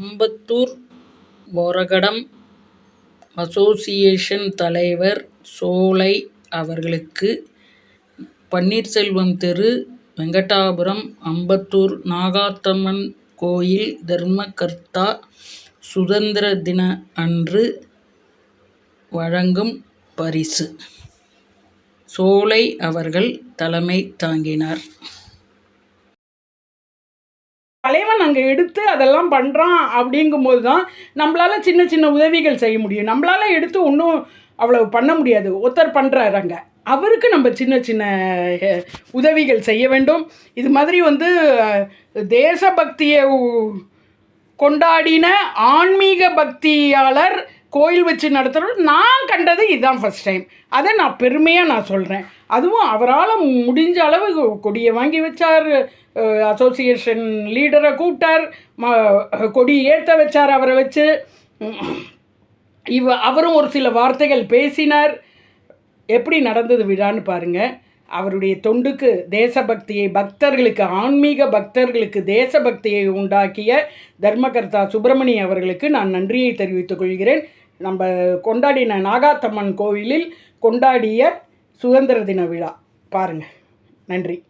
Ambattur Oragadam association தலைவர் சோலை அவர்களுக்கு பன்னீர்செல்வம் தெரு வெங்கடாபுரம் அம்பத்தூர் நாகாத்தம்மன் கோயில் தர்மகர்த்தா சுதந்திர தின அன்று வழங்கும் பரிசு. சோலை அவர்கள் தலைமை தாங்கினார். தலைவன் அங்கே எடுத்து அதெல்லாம் பண்ணுறான் அப்படிங்கும்போது தான் நம்மளால் சின்ன சின்ன உதவிகள் செய்ய முடியும். நம்மளால் எடுத்து ஒன்றும் அவ்வளவு பண்ண முடியாது. ஒருத்தர் பண்ணுறாரு அங்கே. அவருக்கு நம்ம சின்ன சின்ன உதவிகள் செய்ய வேண்டும். இது மாதிரி வந்து தேசபக்தியை கொண்டாடின ஆன்மீக பக்தியாளர் கோயில் வச்சு நடத்துகிறோம் நான் கண்டது இதுதான் ஃபஸ்ட் டைம் அதை நான் பெருமையாக நான் சொல்கிறேன் அதுவும் அவரால் முடிஞ்ச அளவு கொடியை வாங்கி வச்சார். அசோசியேஷன் லீடரை கூப்பிட்டார். ம கொடி ஏற்ற வச்சார் அவரை வச்சு. இவ அவரும் ஒரு சில வார்த்தைகள் பேசினார். எப்படி நடந்தது விழான்னு பாருங்கள் அவருடைய தொண்டுக்கு தேசபக்தியை பக்தர்களுக்கு ஆன்மீக பக்தர்களுக்கு தேசபக்தியை உண்டாக்கிய தர்மகர்த்தா சுப்பிரமணிய அவர்களுக்கு நான் நன்றியை தெரிவித்துக் கொள்கிறேன். நம்ம கொண்டாடின நாகாத்தம்மன் கோவிலில் கொண்டாடிய சுதந்திர தின விழா. பாருங்க. நன்றி.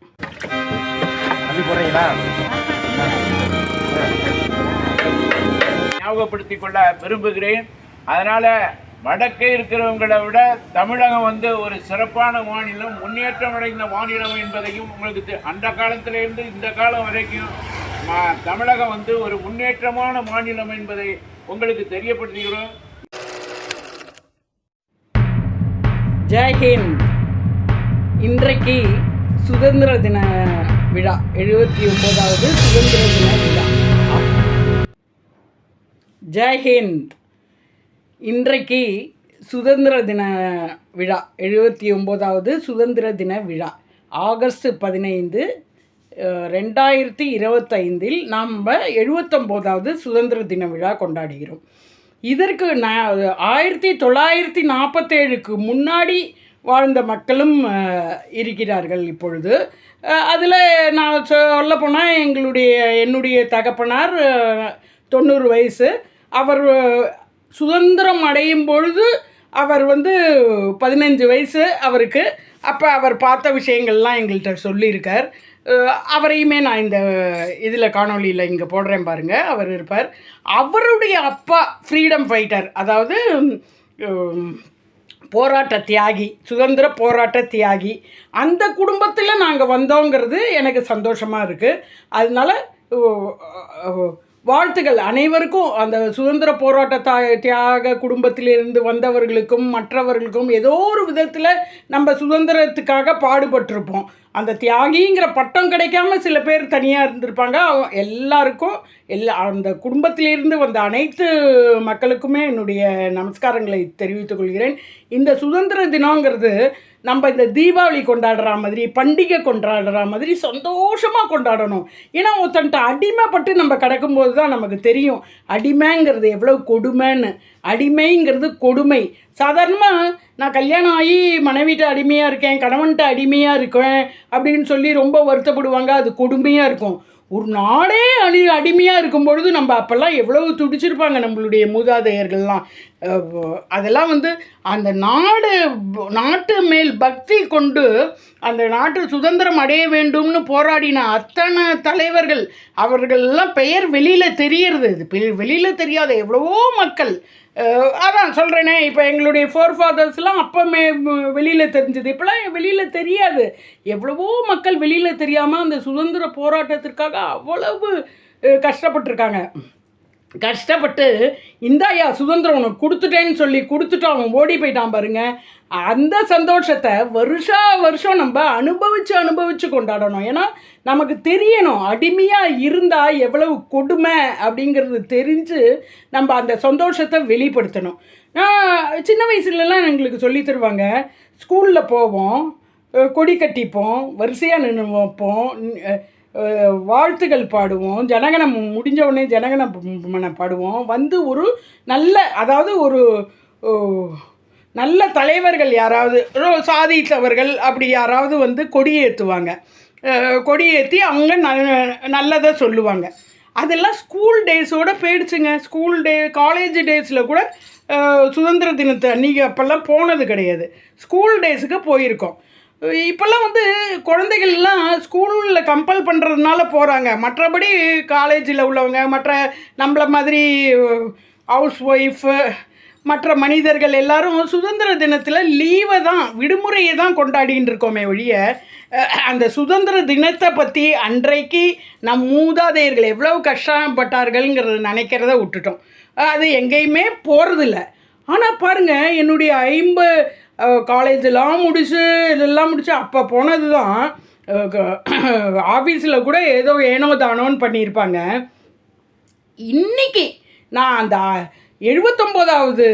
ஞாபகப்படுத்திக் கொள்ள விரும்புகிறேன். அதனால வடக்கே இருக்கிறவங்களை விட தமிழகம் வந்து ஒரு சிறப்பான மாநிலம் முன்னேற்றம் அடைந்த மாநிலம் என்பதையும் உங்களுக்கு தெ- அந்த காலத்திலிருந்து இந்த காலம் வரைக்கும் தமிழகம் வந்து ஒரு முன்னேற்றமான மாநிலம் என்பதை உங்களுக்கு தெரியப்படுத்துகிறோம். ஜெய்ஹிந்த் இன்றைக்கு சுதந்திர தின விழா எழுபத்தி ஒன்பதாவது சுதந்திர தின விழா. ஜெய்ஹிந்த் இன்றைக்கு சுதந்திர தின விழா எழுபத்தி ஒம்போதாவது சுதந்திர தின விழா. ஆகஸ்ட் பதினைந்து ரெண்டாயிரத்தி இருபத்தைந்தில் நாம் எழுபத்தொம்போதாவது சுதந்திர தின விழா கொண்டாடுகிறோம். இதற்கு நான் ஆயிரத்தி தொள்ளாயிரத்தி நாற்பத்தேழுக்கு முன்னாடி வாழ்ந்த மக்களும் இருக்கிறார்கள் இப்பொழுது. அதில் நான் சொல்ல போனால் எங்களுடைய என்னுடைய தகப்பனார் தொண்ணூறு வயசு. அவர் சுதந்திரம் அடையும் பொழுது அவர் வந்து பதினஞ்சு வயசு அவருக்கு. அப்போ அவர் பார்த்த விஷயங்கள்லாம் எங்கள்கிட்ட சொல்லியிருக்கார். அவரையுமே நான் இந்த இதில் காணொளியில் இங்கே போடுறேன் பாருங்கள் அவர் இருப்பார். அவருடைய அப்பா ஃப்ரீடம் ஃபைட்டர் அதாவது போராட்ட தியாகி சுதந்திர போராட்ட தியாகி. அந்த குடும்பத்தில் நாங்கள் வந்தோங்கிறது எனக்கு சந்தோஷமாக இருக்குது அதனால வாழ்த்துக்கள் அனைவருக்கும் அந்த சுதந்திர போராட்ட தா தியாக குடும்பத்திலிருந்து வந்தவர்களுக்கும் மற்றவர்களுக்கும் ஏதோ ஒரு விதத்தில் நம்ம சுதந்திரத்துக்காக பாடுபட்டிருப்போம். அந்த தியாகிங்கிற பட்டம் கிடைக்காம சில பேர் தனியாக இருந்திருப்பாங்க. எல்லாருக்கும் எல்லா அந்த குடும்பத்திலிருந்து வந்த அனைத்து மக்களுக்குமே என்னுடைய நமஸ்காரங்களை தெரிவித்துக் கொள்கிறேன். இந்த சுதந்திர தினங்கிறது நம்ம இந்த தீபாவளி கொண்டாடுற மாதிரி பண்டிகை கொண்டாடுற மாதிரி சந்தோஷமாக கொண்டாடணும். ஏன்னா ஒருத்தன்ட்ட அடிமைப்பட்டு நம்ம கிடக்கும்போது தான் நமக்கு தெரியும். அடிமைங்கிறது எவ்வளோ கொடுமைன்னு. அடிமைங்கிறது கொடுமை. சாதாரணமாக நான் கல்யாணம் ஆகி மனைவிட்ட அடிமையாக இருக்கேன் கணவன்கிட்ட அடிமையாக இருக்கேன் அப்படின்னு சொல்லி ரொம்ப வருத்தப்படுவாங்க. அது கொடுமையாக இருக்கும். ஒரு நாடே அடி அடிமையாக இருக்கும் பொழுது நம்ம அப்போல்லாம் எவ்வளவு துடிச்சிருப்பாங்க நம்மளுடைய மூதாதையர்கள்லாம். அதெல்லாம் வந்து அந்த நாடு நாட்டு மேல் பக்தி கொண்டு அந்த நாட்டு சுதந்திரம் அடைய வேண்டும்னு போராடின அத்தனை தலைவர்கள் அவர்கள்லாம் பெயர் வெளியில் தெரியறது. இது வெளியில் தெரியாத எவ்வளவோ மக்கள். அதான் சொல்கிறேனே இப்போ எங்களுடைய ஃபோர் ஃபாதர்ஸ்லாம் அப்போமே வெளியில் தெரிஞ்சது. இப்போலாம் வெளியில் தெரியாது. எவ்வளவோ மக்கள் வெளியில் தெரியாமல் அந்த சுதந்திர போராட்டத்திற்காக அவ்வளவு கஷ்டப்பட்டிருக்காங்க. கஷ்டப்பட்டு இந்தாயா சுதந்திரம் உனக்கு கொடுத்துட்டேன்னு சொல்லி கொடுத்துட்டு அவன் ஓடி போயிட்டான் பாருங்க. அந்த சந்தோஷத்தை வருஷா வருஷம் நம்ம அனுபவித்து அனுபவித்து கொண்டாடணும். ஏன்னா நமக்கு தெரியணும் அடிமையாக இருந்தால் எவ்வளவு கொடுமை அப்படிங்கிறது தெரிஞ்சு நம்ம அந்த சந்தோஷத்தை வெளிப்படுத்தணும். நான் சின்ன வயசுலலாம் எங்களுக்கு சொல்லி தருவாங்க ஸ்கூலில் போவோம் கொடி கட்டிப்போம் வரிசையாக நின்று வைப்போம் வாழ்த்துகள் பாடுவோம். ஜனகணம் முடிஞ்ச உடனே ஜனகணமன பாடுவோம். வந்து ஒரு நல்ல அதாவது ஒரு நல்ல தலைவர்கள் யாராவது சாதித்தவர்கள் அப்படி யாராவது வந்து கொடியேற்றுவாங்க கொடியேற்றி கொடி ஏற்றி அவங்க ந நல்லதை சொல்லுவாங்க. அதெல்லாம் ஸ்கூல் டேஸோட போயிடுச்சுங்க. ஸ்கூல் டே காலேஜ் டேஸில் கூட சுதந்திர தினத்தை அன்றைக்கி அப்போல்லாம் போனது கிடையாது. ஸ்கூல் டேஸுக்கு போயிருக்கோம். இப்போல்லாம் வந்து குழந்தைகள்லாம் ஸ்கூலில் கம்பல் பண்ணுறதுனால போகிறாங்க மற்றபடி காலேஜில் உள்ளவங்க மற்ற நம்மள மாதிரி ஹவுஸ் ஒய்ஃபு மற்ற மனிதர்கள் எல்லாரும் சுதந்திர தினத்தில் லீவை தான் விடுமுறையை தான் கொண்டாடின்னு இருக்கோமே ஒழிய அந்த சுதந்திர தினத்தை பற்றி அன்றைக்கு நம் மூதாதையர்கள் எவ்வளவு கஷ்டப்பட்டார்கள்ங்கிறத நினைக்கிறத விட்டுட்டோம். அது எங்கேயுமே போகிறதில்ல ஆனால் பாருங்கள் என்னுடைய ஐம்ப காலேஜெலாம் முடிச்சு இதெல்லாம் முடிச்சு அப்போ போனது தான் ஆஃபீஸில் கூட ஏதோ ஏனோ தானோன்னு பண்ணியிருப்பாங்க. இன்னைக்கு நான் அந்த எழுபத்தொம்போதாவது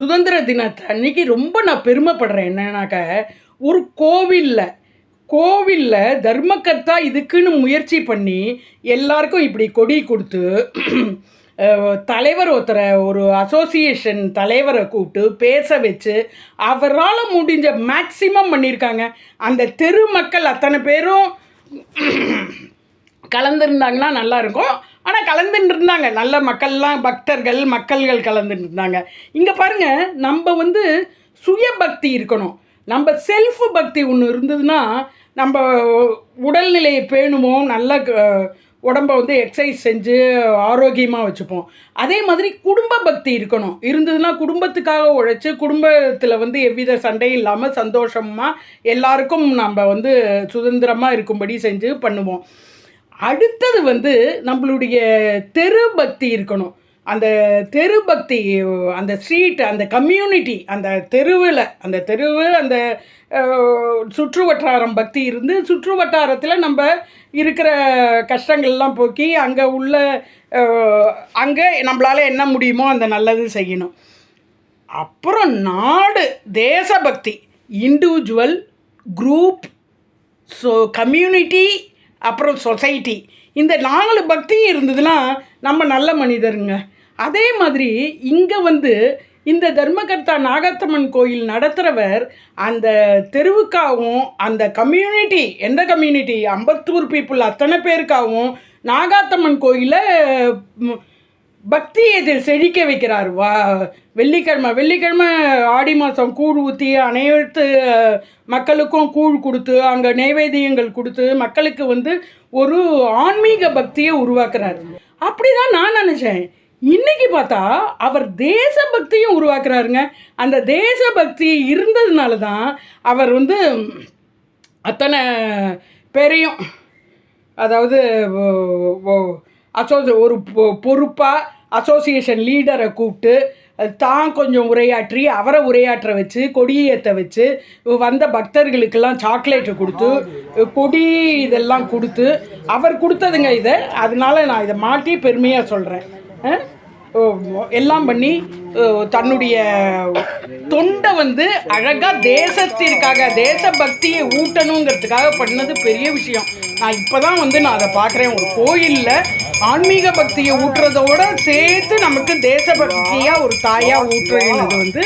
சுதந்திர தினத்தை அன்னைக்கு ரொம்ப நான் பெருமைப்படுறேன். என்னன்னாக்க ஒரு கோவிலில் கோவிலில் தர்மக்கர்த்தா இதுக்குன்னு முயற்சி பண்ணி எல்லாருக்கும் இப்படி கொடி கொடுத்து தலைவர் ஒருத்தரை ஒரு அசோசியேஷன் தலைவரை கூப்பிட்டு பேச வச்சு அவரால் முடிஞ்ச மேக்சிமம் பண்ணியிருக்காங்க. அந்த தெரு மக்கள் அத்தனை பேரும் கலந்துருந்தாங்கன்னா நல்லா இருக்கும். ஆனால் கலந்துட்டு இருந்தாங்க நல்ல மக்கள்லாம் பக்தர்கள் மக்கள்கள் கலந்துட்டு இருந்தாங்க இங்கே பாருங்க நம்ம வந்து சுய பக்தி இருக்கணும். நம்ம செல்ஃப் பக்தி ஒன்று இருந்ததுன்னா நம்ம உடல்நிலையை பேணுவோம். நல்ல உடம்ப வந்து எக்ஸசைஸ் செஞ்சு ஆரோக்கியமாக வச்சுப்போம். அதே மாதிரி குடும்ப பக்தி இருக்கணும். இருந்ததுன்னா குடும்பத்துக்காக உழைச்சி குடும்பத்தில் வந்து எவ்வித சண்டையும் இல்லாமல் சந்தோஷமாக எல்லாருக்கும் நம்ம வந்து சுதந்திரமாக இருக்கும்படி செஞ்சு பண்ணுவோம். அடுத்தது வந்து நம்மளுடைய தெரு பக்தி இருக்கணும். அந்த தெரு பக்தி அந்த ஸ்ட்ரீட் அந்த கம்யூனிட்டி அந்த தெருவில் அந்த தெருவு அந்த சுற்று வட்டாரம் பக்தி இருந்து சுற்று வட்டாரத்தில் நம்ம இருக்கிற கஷ்டங்கள்லாம் போக்கி அங்கே உள்ள அங்கே நம்மளால் என்ன முடியுமோ அந்த நல்லது செய்யணும். அப்புறம் நாடு தேசபக்தி இண்டிவிஜுவல் குரூப் ஸோ கம்யூனிட்டி அப்புறம் சொசைட்டி இந்த நாலு பக்தி இருந்ததுன்னா நம்ம நல்ல மனிதருங்க. அதே மாதிரி இங்கே வந்து இந்த தர்மகர்த்தா நாகாத்தம்மன் கோயில் நடத்துகிறவர் அந்த தெருவுக்காகவும் அந்த கம்யூனிட்டி எந்த கம்யூனிட்டி அம்பத்தூர் பீப்புள் அத்தனை பேருக்காகவும் நாகாத்தம்மன் கோயிலை பக்தி பக்தியை செழிக்க வைக்கிறார்? வா வெள்ளிக்கிழமை வெள்ளிக்கிழமை ஆடி மாதம் கூழ் ஊற்றி அனைத்து மக்களுக்கும் கூழ் கொடுத்து அங்கே நைவேத்தியங்கள் கொடுத்து மக்களுக்கு வந்து ஒரு ஆன்மீக பக்தியை உருவாக்குறாரு. அப்படி தான் நான் நினச்சேன். இன்னைக்கு பார்த்தா அவர் தேசபக்தியும் உருவாக்குறாருங்க. அந்த தேசபக்தி இருந்ததுனால தான் அவர் வந்து அத்தனை பேரையும் அதாவது அசோ ஒரு பொறுப்பாக அசோசியேஷன் லீடரை கூப்பிட்டு அது தான் கொஞ்சம் உரையாற்றி அவரை உரையாற்ற வச்சு கொடியேற்ற வச்சு வந்த பக்தர்களுக்கெல்லாம் சாக்லேட்டு கொடுத்து கொடி இதெல்லாம் கொடுத்து அவர் கொடுத்ததுங்க இதை. அதனால நான் இதை மாட்டி பெருமையாக சொல்கிறேன் எல்லாம் பண்ணி தன்னுடைய தொண்டை வந்து அழகாக தேசத்திற்காக தேசபக்தியை ஊட்டணுங்கிறதுக்காக பண்ணது பெரிய விஷயம். நான் இப்போ தான் வந்து நான் அதை பார்க்குறேன். ஒரு கோயிலில் ஆன்மீக பக்தியை ஊட்டுறதோட சேர்த்து நமக்கு தேசபக்தியாக ஒரு தாயாக ஊற்றுறது வந்து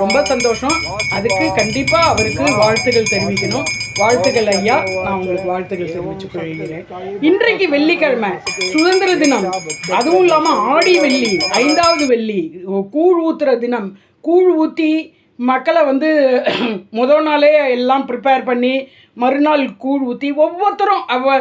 ரொம்ப சந்தோஷம். அதுக்கு கண்டிப்பாக அவருக்கு வாழ்த்துகள் தெரிவிக்கணும். வாழ்த்துக்கள் ஐயா நான் உங்களுக்கு வாழ்த்துக்கள் தெரிவித்துக் கொள்கிறேன். இன்றைக்கு வெள்ளிக்கிழமை சுதந்திர தினம். அதுவும் இல்லாமல் ஆடி வெள்ளி ஐந்தாவது வெள்ளி கூழ் ஊத்துற தினம். கூழ் ஊற்றி மக்களை வந்து முதல் நாளே எல்லாம் ப்ரிப்பேர் பண்ணி மறுநாள் கூழ் ஊற்றி ஒவ்வொருத்தரும் அவ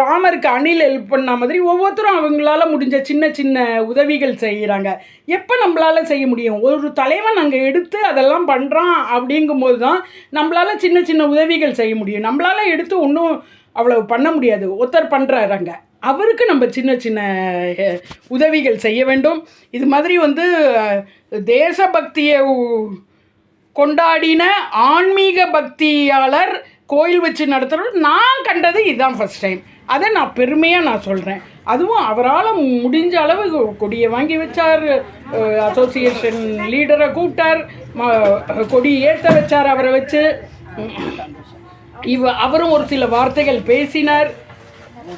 ராமருக்கு அணில் ஹெல்ப் பண்ண மாதிரி ஒவ்வொருத்தரும் அவங்களால முடிஞ்ச சின்ன சின்ன உதவிகள் செய்கிறாங்க எப்போ நம்மளால செய்ய முடியும்? ஒரு தலைவன் அங்கே எடுத்து அதெல்லாம் பண்ணுறான் அப்படிங்கும்போது தான் நம்மளால் சின்ன சின்ன உதவிகள் செய்ய முடியும். நம்மளால் எடுத்து ஒன்றும் அவ்வளவு பண்ண முடியாது. ஒருத்தர் பண்ணுறாங்க அவருக்கு நம்ம சின்ன சின்ன உதவிகள் செய்ய வேண்டும். இது மாதிரி வந்து தேசபக்தியை கொண்டாடின ஆன்மீக பக்தியாளர் கோயில் வச்சு நடத்துகிறோம் நான் கண்டது இதுதான் ஃபஸ்ட் டைம் அதை நான் பெருமையாக நான் சொல்கிறேன் அதுவும் அவரால் முடிஞ்ச அளவு கொடியை வாங்கி வச்சார். அசோசியேஷன் லீடரை கூப்பிட்டார். ம- கொடி ஏற்ற வச்சார் அவரை வச்சு. இவ அவரும் ஒரு சில வார்த்தைகள் பேசினார்.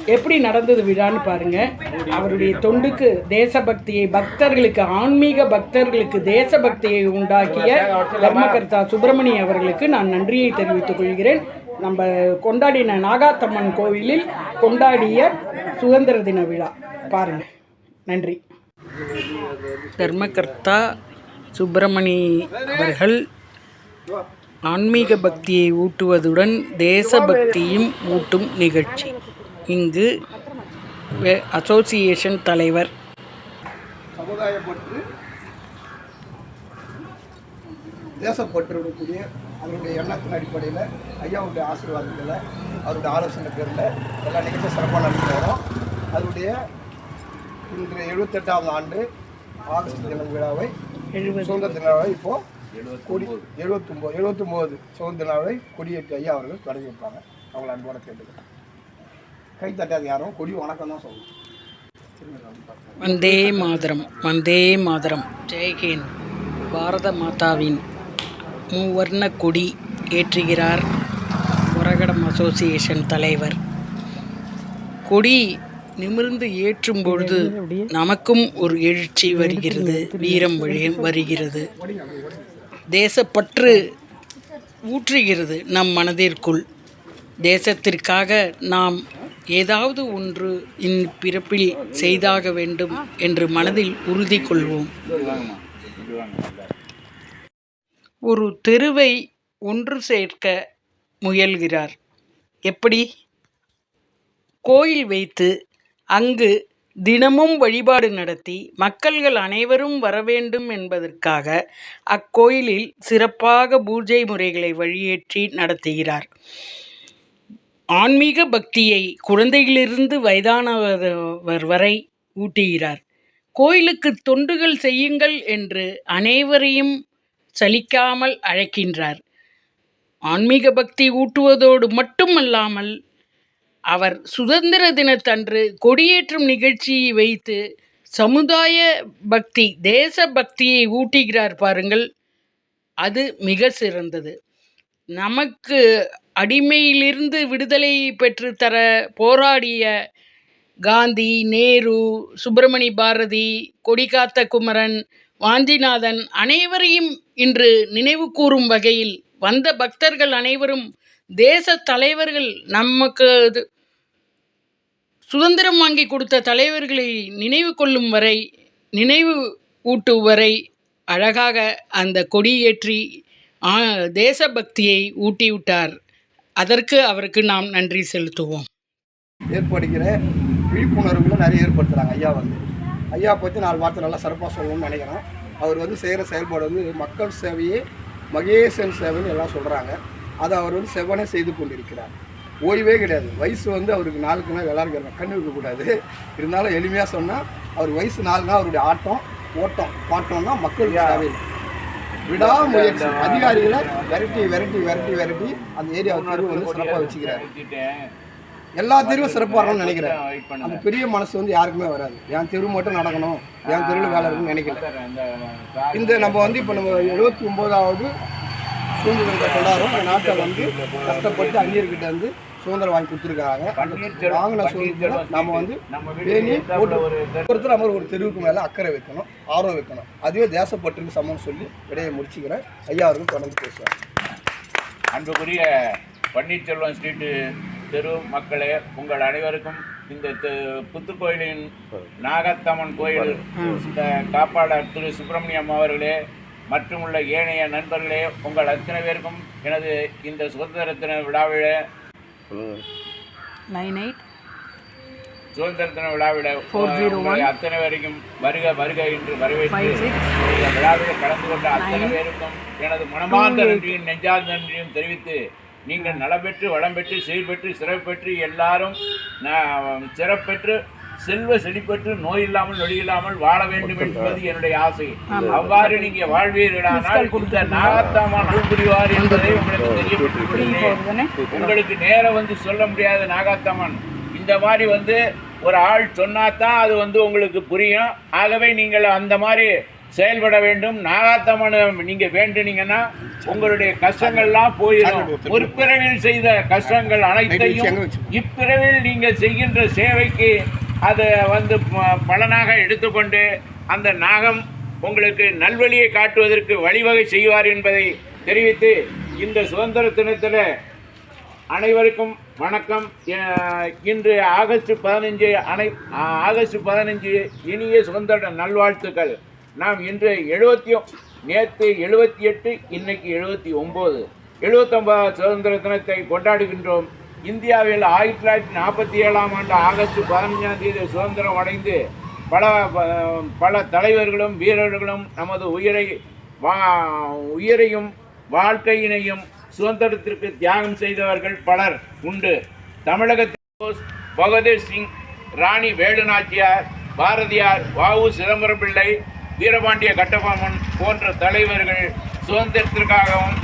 எப்படி நடந்தது விழான்னு பாருங்க. அவருடைய தொண்டுக்கு தேசபக்தியை பக்தர்களுக்கு ஆன்மீக பக்தர்களுக்கு தேசபக்தியை உண்டாக்கிய தர்மகர்த்தா சுப்பிரமணிய அவர்களுக்கு நான் நன்றியை தெரிவித்துக் கொள்கிறேன். நம்ம கொண்டாடின நாகாத்தம்மன் கோவிலில் கொண்டாடிய சுதந்திர தின விழா. பாருங்கள் நன்றி. தர்மகர்த்தா சுப்பிரமணி அவர்கள் ஆன்மீக பக்தியை ஊட்டுவதுடன் தேசபக்தியும் ஊட்டும் நிகழ்ச்சி. இங்கு அசோசியேஷன் தலைவர். சமுதாயப்பற்று தேசப்பற்று இருக்கக்கூடிய அவருடைய எண்ணத்தின் அடிப்படையில் ஐயாவுடைய ஆசீர்வாதத்தில் அவருடைய ஆலோசனை பேரில் எல்லா நிகழ்ச்சியும் சிறப்பாக நடத்தி வரோம் அதனுடைய இன்று எழுபத்தெட்டாவது ஆண்டு ஆகஸ்ட் தின விழாவை சுதந்திர தின விழாவை இப்போ கொடி எழுபத்தொம்போது எழுபத்தொம்போது சுதந்திர தின விழாவை கொடியேற்றி ஐயா அவர்கள் தொடங்கி வைப்பாங்க. அவங்களை அன்போட கேட்டுக்கிறேன். கை தட்டாது யாரும் கொடி வணக்கம் தான் சொல்லணும் வந்தே மாதரம் வந்தே மாதரம். ஜெய்ஹிந்த் பாரத மாதாவின் மூவர்ண கொடி ஏற்றுகிறார் உரகடம் அசோசியேஷன் தலைவர். கொடி நிமிர்ந்து ஏற்றும் பொழுது நமக்கும் ஒரு எழுச்சி வருகிறது வீரம் வழி- வருகிறது. தேசப்பற்று ஊற்றுகிறது நம் மனதிற்குள். தேசத்திற்காக நாம் ஏதாவது ஒன்று இன் பிறப்பில் செய்தாக வேண்டும் என்று மனதில் உறுதி கொள்வோம். ஒரு தெருவை ஒன்று சேர்க்க முயல்கிறார். எப்படி? கோயில் வைத்து அங்கு தினமும் வழிபாடு நடத்தி மக்கள்கள் அனைவரும் வரவேண்டும் என்பதற்காக அக்கோயிலில் சிறப்பாக பூஜை முறைகளை வழியேற்றி நடத்துகிறார். ஆன்மீக பக்தியை குழந்தையிலிருந்து வயதானவர் வரை ஊட்டுகிறார். கோயிலுக்கு தொண்டுகள் செய்யுங்கள் என்று அனைவரையும் சலிக்காமல் அழைக்கின்றார். ஆன்மீக பக்தி ஊட்டுவதோடு மட்டுமல்லாமல் அவர் சுதந்திர தினத்தன்று கொடியேற்றும் நிகழ்ச்சியை வைத்து சமுதாய பக்தி தேச பக்தியை ஊட்டுகிறார் பாருங்கள். அது மிக சிறந்தது. நமக்கு அடிமையிலிருந்து விடுதலை பெற்றுத்தர போராடிய காந்தி நேரு சுப்பிரமணி பாரதி கொடிகாத்த குமரன் வாஞ்சிநாதன் அனைவரையும் இன்று நினைவு கூறும் வகையில் வந்த பக்தர்கள் அனைவரும் தேச தலைவர்கள் நமக்கு அது சுதந்திரம் வாங்கி கொடுத்த தலைவர்களை நினைவு கொள்ளும் வரை நினைவு ஊட்டும் வரை அழகாக அந்த கொடியேற்றி தேசபக்தியை ஊட்டிவிட்டார். அதற்கு அவருக்கு நாம் நன்றி செலுத்துவோம். ஏற்படுகிற விழிப்புணர்வுகளை நிறைய ஏற்படுத்துகிறாங்க ஐயா வந்து. ஐயா பற்றி நாலு வார்த்தை நல்லா சிறப்பாக சொல்லணும்னு நினைக்கிறேன். அவர் வந்து செய்கிற செயல்பாடு வந்து மக்கள் சேவையே மகேசன் சேவைன்னு எல்லாம் சொல்கிறாங்க அதை அவர் வந்து செவ்வனே செய்து கொண்டிருக்கிறார். ஓய்வே கிடையாது. வயசு வந்து அவருக்கு நாளுக்கு நாள் எல்லாருக்கும் கண்ணு வைக்கக்கூடாது இருந்தாலும் எளிமையாக சொன்னால் அவர் வயசு நாளுனா அவருடைய ஆட்டம் ஓட்டம் பாட்டம்னா மக்கள் சேவை. விடாமுயற்சி. அதிகாரிகளை விரட்டி விரட்டி விரட்டி விரட்டி அந்த ஏரியாவை தெருவு வந்து சிறப்பாக வச்சுக்கிறாரு. எல்லா தெருவும் சிறப்பாக இருக்கணும்னு நினைக்கிறேன். அந்த பெரிய மனசு வந்து யாருக்குமே வராது. என் தெரு மட்டும் நடக்கணும். என் தெருவில் வேலை இருக்குன்னு நினைக்கல. இந்த நம்ம வந்து இப்போ நம்ம எழுபத்தி ஒம்போதாவது சுதந்திரத்தை கொண்டாடுறோம். நாட்டை வந்து கஷ்டப்பட்டு அந்நியர்கிட்ட வந்து சுதந்திரம் வாங்கி கொடுத்துருக்காங்க வாங்கின சுதந்திரம் நம்ம வந்து பேணி போட்டு ஒருத்தர் நம்ம ஒரு தெருவுக்கு மேலே அக்கறை வைக்கணும் ஆர்வம் வைக்கணும். அதுவே தேசப்பற்றுக்கு சமம் சொல்லி விடையை முடிச்சுக்கிறேன். ஐயா அவர்கள் தொடர்ந்து பேசுவாங்க அன்புக்குரிய பன்னீர்செல்வம் ஸ்ட்ரீட்டு தெரு மக்களே உங்கள் அனைவருக்கும் இந்த புத்துக்கோயிலின் நாகத்தம்மன் கோயில் இந்த காப்பாளர் திரு சுப்பிரமணியம் அவர்களே மற்றும் உள்ள ஏனைய நண்பர்களே உங்கள் அத்தனை பேருக்கும் எனது இந்த சுதந்திர தின விழாவில நைன் எயிட் சுதந்திர தின விழாவில உங்களை அத்தனை பேருக்கும் வருக வருக என்று வரவேற்று விழாவில் கலந்து கொண்ட அத்தனை பேருக்கும் எனது மனமார்ந்த நன்றியும் நெஞ்சார்ந்த நன்றியும் தெரிவித்து நீங்கள் நலம் பெற்று வளம் பெற்று செயல்பெற்று சிறப்பு பெற்று எல்லாரும் சிறப்பெற்று செல்வ செழிப்பெற்று நோய் இல்லாமல் நொடி இல்லாமல் வாழ வேண்டும் என்பது என்னுடைய ஆசை. அவ்வாறு நீங்க வாழ்வீர்களானால் இந்த நாகத்தாமான் அருள் புரிவார் என்பதை உங்களுக்கு தெரியப்பட்டிருக்கிறேன் உங்களுக்கு நேரம் வந்து சொல்ல முடியாத நாகாத்தம்மன் இந்த மாதிரி வந்து ஒரு ஆள் சொன்னாதான் அது வந்து உங்களுக்கு புரியும். ஆகவே நீங்கள் அந்த மாதிரி செயல்பட வேண்டும். நாகாத்தம்மனை நீங்க வேண்டுனீங்கன்னா உங்களுடைய கஷ்டங்கள்லாம் போயிடும் முற்பிறவில் செய்த கஷ்டங்கள் அனைத்தையும் இப்பிறவில் நீங்கள் செய்கின்ற சேவைக்கு அதை வந்து ப- பலனாக எடுத்துக்கொண்டு அந்த நாகம் உங்களுக்கு நல்வழியை காட்டுவதற்கு வழிவகை செய்வார் என்பதை தெரிவித்து இந்த சுதந்திர தினத்தில் அனைவருக்கும் வணக்கம். இன்று ஆகஸ்ட் பதினஞ்சு அனை ஆகஸ்ட் பதினஞ்சு இனிய சுதந்திர நல்வாழ்த்துக்கள். நாம் இன்று எழுபத்தி நேற்று எழுபத்தி எட்டு இன்னைக்கு எழுபத்தி ஒம்பது. எழுபத்தொம்பதாவது சுதந்திர தினத்தை கொண்டாடுகின்றோம். இந்தியாவில் ஆயிரத்தி தொள்ளாயிரத்தி நாற்பத்தி ஏழாம் ஆண்டு ஆகஸ்ட் பதினஞ்சாம் தேதி சுதந்திரம் அடைந்து பல பல தலைவர்களும் வீரர்களும் நமது உயிரை வா உயிரையும் வாழ்க்கையினையும் சுதந்திரத்திற்கு தியாகம் செய்தவர்கள் பலர் உண்டு. தமிழகத்தில் பகதூர் சிங் ராணி வேலுநாச்சியார் பாரதியார் வாவு சிதம்பரம் பிள்ளை வீரபாண்டிய கட்டபொம்மன் போன்ற தலைவர்கள் சுதந்திரத்திற்காகவும்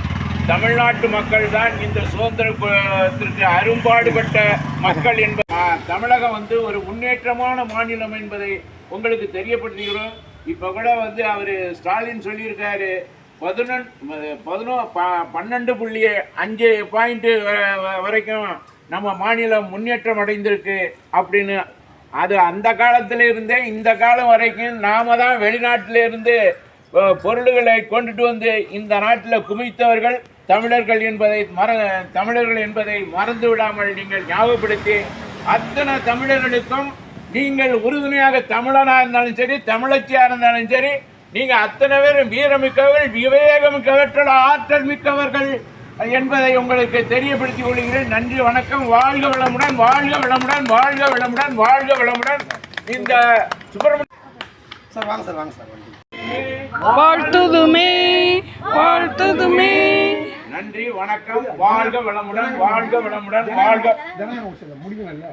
தமிழ்நாட்டு மக்கள் தான் இந்த சுதந்திரத்திற்கு அரும்பாடுபட்ட மக்கள் என்பது தமிழகம் வந்து ஒரு முன்னேற்றமான மாநிலம் என்பதை உங்களுக்கு தெரியப்படுத்துகிறோம். இப்போ கூட வந்து அவர் ஸ்டாலின் சொல்லியிருக்காரு பதினொன்று பதினோ ப பன்னெண்டு புள்ளி அஞ்சு பாயிண்ட்டு வரைக்கும் நம்ம மாநிலம் முன்னேற்றம் அடைந்திருக்கு அப்படின்னு. அது அந்த காலத்தில் இருந்தே இந்த காலம் வரைக்கும் நாம தான் வெளிநாட்டிலிருந்து பொருள்களை கொண்டுட்டு வந்து இந்த நாட்டில் குவித்தவர்கள் தமிழர்கள் என்பதை மற தமிழர்கள் என்பதை மறந்து விடாமல் நீங்கள் ஞாபகப்படுத்தி அத்தனை தமிழர்களுக்கும் நீங்கள் உறுதுணையாக தமிழனாக இருந்தாலும் சரி தமிழச்சியாக இருந்தாலும் சரி நீங்கள் அத்தனை பேரும் வீரமிக்கவர்கள் விவேகமிக்கவர்கள் ஆற்றல் மிக்கவர்கள் என்பதை உங்களுக்கு தெரியப்படுத்திக் கொள்கிறேன். நன்றி வணக்கம். வாழ்க வளமுடன் வாழ்க வளமுடன் வாழ்க வளமுடன் வாழ்க வளமுடன். இந்த சுப்பிரமணிய சார் வாங்க சார் வாங்க சார் வாழ்த்துதுமே வாழ்த்துதுமே. நன்றி வணக்கம். வாழ்க வளமுடன் வாழ்க வளமுடன் வாழ்க. முடியல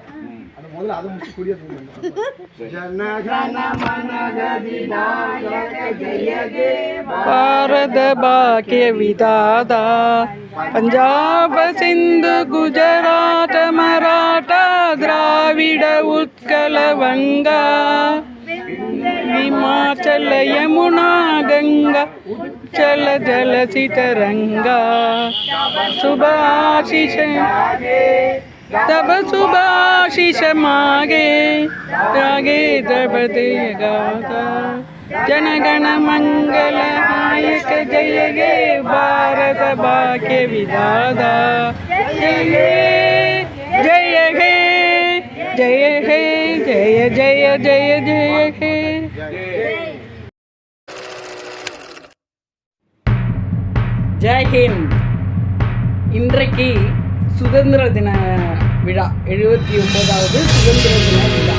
அது விதாதா பஞ்சாப சிந்து குஜராட் மராட்டா திராவிட உத்கல வங்கா. हिमाचल यमुना गंगा चल जल सितरंगा सुबह आशीष तब सुबह आशीष मागे जागे जब गाता जनगण मंगल नायक जय गे, भारत बाके विदादा जय ஜெய ஹே ஜெய ஜெய ஜெய ஜெய ஹே ஜெய்ஹிந்த் இன்றைக்கு சுதந்திர தின விழா எழுபத்தி ஒன்பதாவது சுதந்திர தின விழா.